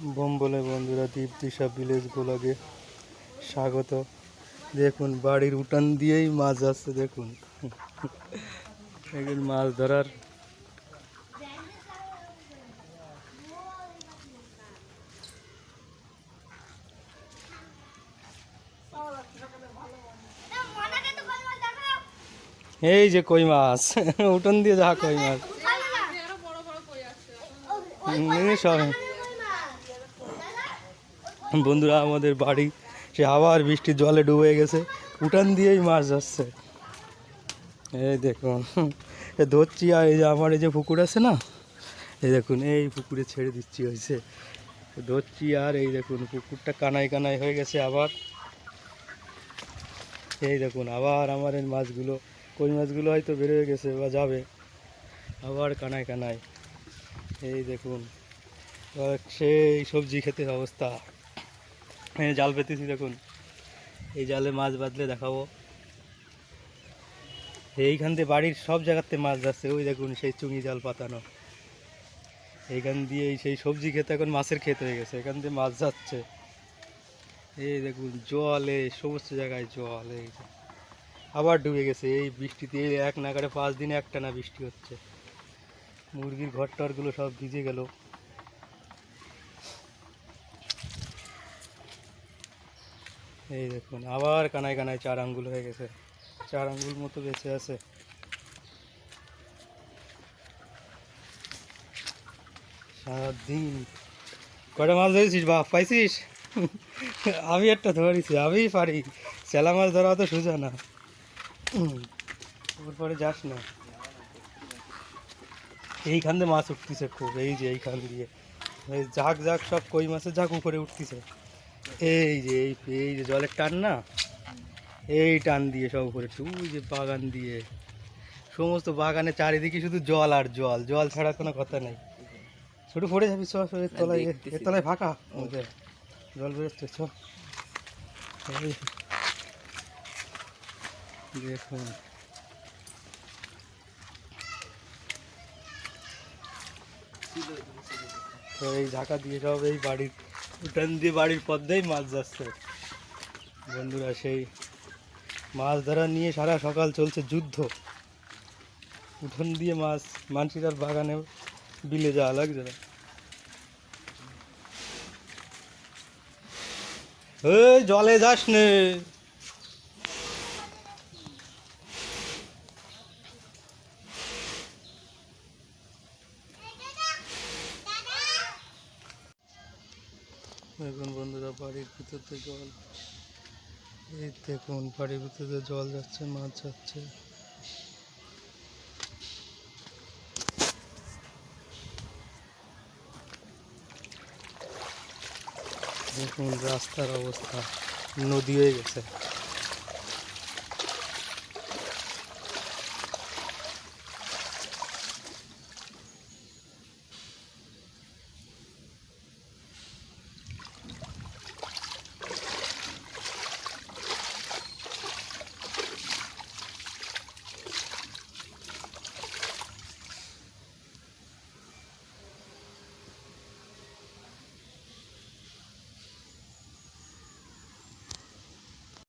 Bomb বলে বন্ধুরা দ্বীপ দিশা ভিলেজ ব্লগে স্বাগত। দেখুন বাড়ির উঠান দিয়েই মাছ আসছে দেখুন। এখন মাছ ধরার এই যে কই মাছ? উঠান দিয়ে যা কই মাছ। সব। বন্ধুরা আমাদের বাড়ি, সে আবার বৃষ্টির জলে ডুবে গেছে। উঠান দিয়েই মাছ যাচ্ছে এই দেখুন এ ধরছি আর এই যে আমার এই যে পুকুর আছে না, এই দেখুন, এই পুকুরে ছেড়ে দিচ্ছি হয়েছে। ধরছি আর এই দেখুন, পুকুরটা কানাই কানাই হয়ে গেছে আবার। এই দেখুন, আবার আমার এই মাছগুলো, কই মাছগুলো হয়তো বেরোয় গেছে বা যাবে। আবার কানায় কানায়। এই দেখুন সেই সবজি খেতে অবস্থা। এই জাল পেতেছি দেখুন। এই জালে মাছ বাঁধলে দেখাবো। এইখান দিয়ে বাড়ির সব জায়গাতে মাছ যাচ্ছে। ওই দেখুন সেই চুঙি জাল পাতানো। এইখান দিয়ে সেই সবজি খেতে এখন মাছের ক্ষেত হয়ে গেছে। এখান দিয়ে মাছ যাচ্ছে। এই দেখুন জলে সমস্ত জায়গায় জল, এই আবার ডুবে গেছে। এই বৃষ্টিতে এই এক নাগারে পাঁচ দিনে একটা না বৃষ্টি হচ্ছে। মুরগির ঘর টরগুলো সব ভিজে গেল। এই দেখুন, আবার কানায় কানায় চার আঙ্গুল হয়ে গেছে। চার আঙ্গুল মতো বেঁচে আছে। সারাদিন। কটা মাছ ধরেছিস বাপ? পাইছিস? আমি একটা ধরেছি, আমিই পারি। চেলা মাছ ধরা তো সোজা না। ওর পরে যাস না। এইখান দিয়ে মাছ উঠতেছে খুব, এই যে এইখান দিয়ে। ঝাঁক ঝাঁক সব কই মাছের ঝাঁক উপরে উঠতেছে। এই যে এই এই যে জলের টান না? এই টান দিয়ে সব উপরে ওই যে বাগান দিয়ে। সমস্ত বাগানে চারিদিকে শুধু জল আর জল। জল ছাড়া কোনো কথা নেই। ছোট পড়ে যাবি চ এর তলায় এর তলায় ফাঁকা। ওদের জল বেরোচ্ছে চ। দেখুন। তো এই ঢাকা দিয়ে সব এই বাড়ির উঠান দিয়ে বাড়ির পদ্মেই মাছ যাচ্ছে। বন্ধুরা সেই মাছ ধরা নিয়ে সারা সকাল চলছে যুদ্ধ। উঠোন দিয়ে মাছ, মানসিরার বাগানে বিলে যাওয়া লাগছে না। জলে যাস নে। দেখুন বন্ধুরা বাড়ির ভিতরতে জল, এই দেখুন বাড়ির ভিতরে জল যাচ্ছে, মাছ যাচ্ছে। দেখুন রাস্তার অবস্থা, নদী হয়ে গেছে।